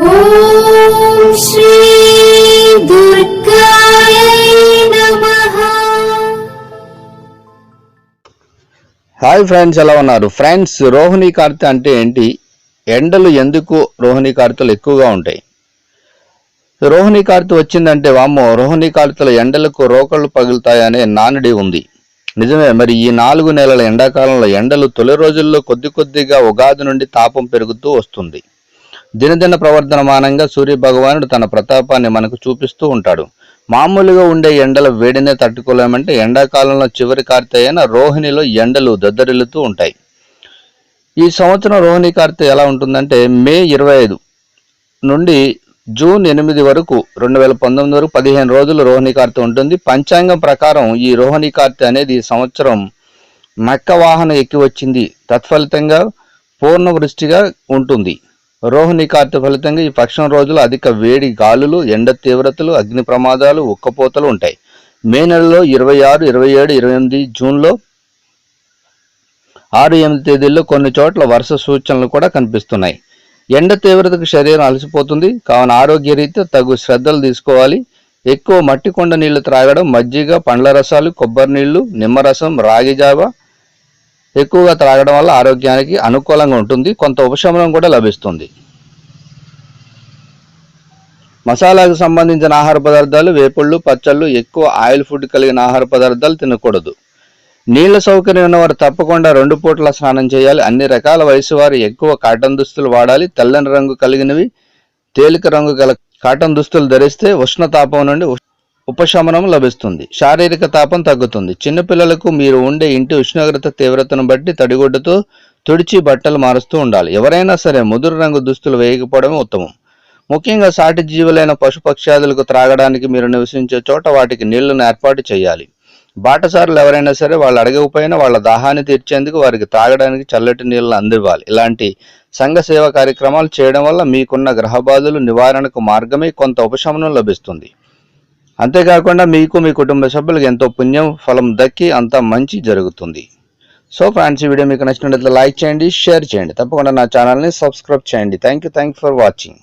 Hi friends ఎలా ఉన్నారు? Friends Rohini కార్తె అంటే ఏంటి? ఎండలు ఎందుకు రోహిణి కార్తెలు ఎక్కువగా ఉంటాయి? రోహిణి కార్తె వచ్చిందంటే వామ్మో రోహిణి కార్తెల ఎండలకు రోకళ్ళు పగులుతాయనే నానుడి ఉంది. నిజమే మరి ఈ నాలుగు నెలల ఎండాకాలంలో ఎండలు తొలి రోజుల్లో కొద్ది కొద్దిగా ఉగాది నుండి తాపం పెరుగుతూ వస్తుంది. దినదిన ప్రవర్ధనమానంగా సూర్య భగవానుడు తన ప్రతాపాన్ని మనకు చూపిస్తూ ఉంటాడు. మామూలుగా ఉండే ఎండల వేడినే తట్టుకోలేమంటే ఎండాకాలంలో చివరి కార్తె రోహిణిలో ఎండలు దద్దరిల్లుతూ ఉంటాయి. ఈ సంవత్సరం రోహిణి కార్తె ఎలా ఉంటుందంటే మే ఇరవై ఐదు నుండి జూన్ ఎనిమిది వరకు రెండు వేల పంతొమ్మిది వరకు పదిహేను రోజులు రోహిణి కార్తె ఉంటుంది. పంచాంగం ప్రకారం ఈ రోహిణి కార్తె అనేది ఈ సంవత్సరం నక్క వాహనం ఎక్కి వచ్చింది. తత్ఫలితంగా పూర్ణ వృష్టిగా ఉంటుంది. రోహిణి కార్తె ఫలితంగా ఈ పక్షం రోజులు అధిక వేడి గాలులు ఎండ తీవ్రతలు అగ్ని ప్రమాదాలు ఉక్కపోతలు ఉంటాయి. మే నెలలో ఇరవై ఆరు ఇరవై ఏడు ఇరవై ఎనిమిది జూన్లో ఆరు ఎనిమిది తేదీల్లో కొన్ని చోట్ల వర్ష సూచనలు కూడా కనిపిస్తున్నాయి. ఎండ తీవ్రతకు శరీరం అలసిపోతుంది. కావున ఆరోగ్య రీత్యా తగు శ్రద్ధలు తీసుకోవాలి. ఎక్కువ మట్టి కొండ నీళ్ళు త్రాగడం మజ్జిగ పండ్ల రసాలు కొబ్బరి నీళ్ళు నిమ్మరసం రాగి జావ ఎక్కువగా త్రాగడం వల్ల ఆరోగ్యానికి అనుకూలంగా ఉంటుంది కొంత ఉపశమనం కూడా లభిస్తుంది. మసాలాకు సంబంధించిన ఆహార పదార్థాలు వేపుళ్ళు పచ్చళ్ళు ఎక్కువ ఆయిల్ ఫుడ్ కలిగిన ఆహార పదార్థాలు తినకూడదు. నీళ్ళ సౌకర్యం ఉన్నవారు తప్పకుండా రెండు పూటల స్నానం చేయాలి. అన్ని రకాల వయసు వారు ఎక్కువ కాటన్ దుస్తులు వాడాలి. తెల్లని రంగు కలిగినవి తేలిక రంగు గల కాటన్ దుస్తులు ధరిస్తే ఉష్ణతాపం నుండి ఉపశమనం లభిస్తుంది. శారీరక తాపం తగ్గుతుంది. చిన్నపిల్లలకు మీరు ఉండే ఇంటి ఉష్ణోగ్రత తీవ్రతను బట్టి తడిగుడ్డతో తుడిచి బట్టలు మారుస్తూ ఉండాలి. ఎవరైనా సరే ముదురు రంగు దుస్తులు వేయకపోవడమే ఉత్తమం. ముఖ్యంగా సాటి జీవులైన పశుపక్ష్యాదులకు త్రాగడానికి మీరు నివసించే చోట వాటికి నీళ్ళను ఏర్పాటు చేయాలి. బాటసారులు ఎవరైనా సరే వాళ్ళు అడగకపోయినా వాళ్ళ దాహాన్ని తీర్చేందుకు వారికి తాగడానికి చల్లటి నీళ్ళను అందివ్వాలి. ఇలాంటి సంఘ సేవ కార్యక్రమాలు చేయడం వల్ల మీకున్న గ్రహబాధలు నివారణకు మార్గమే కొంత ఉపశమనం లభిస్తుంది. అంతేకాకుండా మీకు మీ కుటుంబ సభ్యులకు ఎంతో పుణ్యం ఫలం దక్కి అంత మంచి జరుగుతుంది. సో ఫ్రెండ్స్ ఈ వీడియో మీకు నచ్చినట్లయితే లైక్ చేయండి షేర్ చేయండి. తప్పకుండా నా ఛానల్ని సబ్స్క్రైబ్ చేయండి. Thank you thank for watching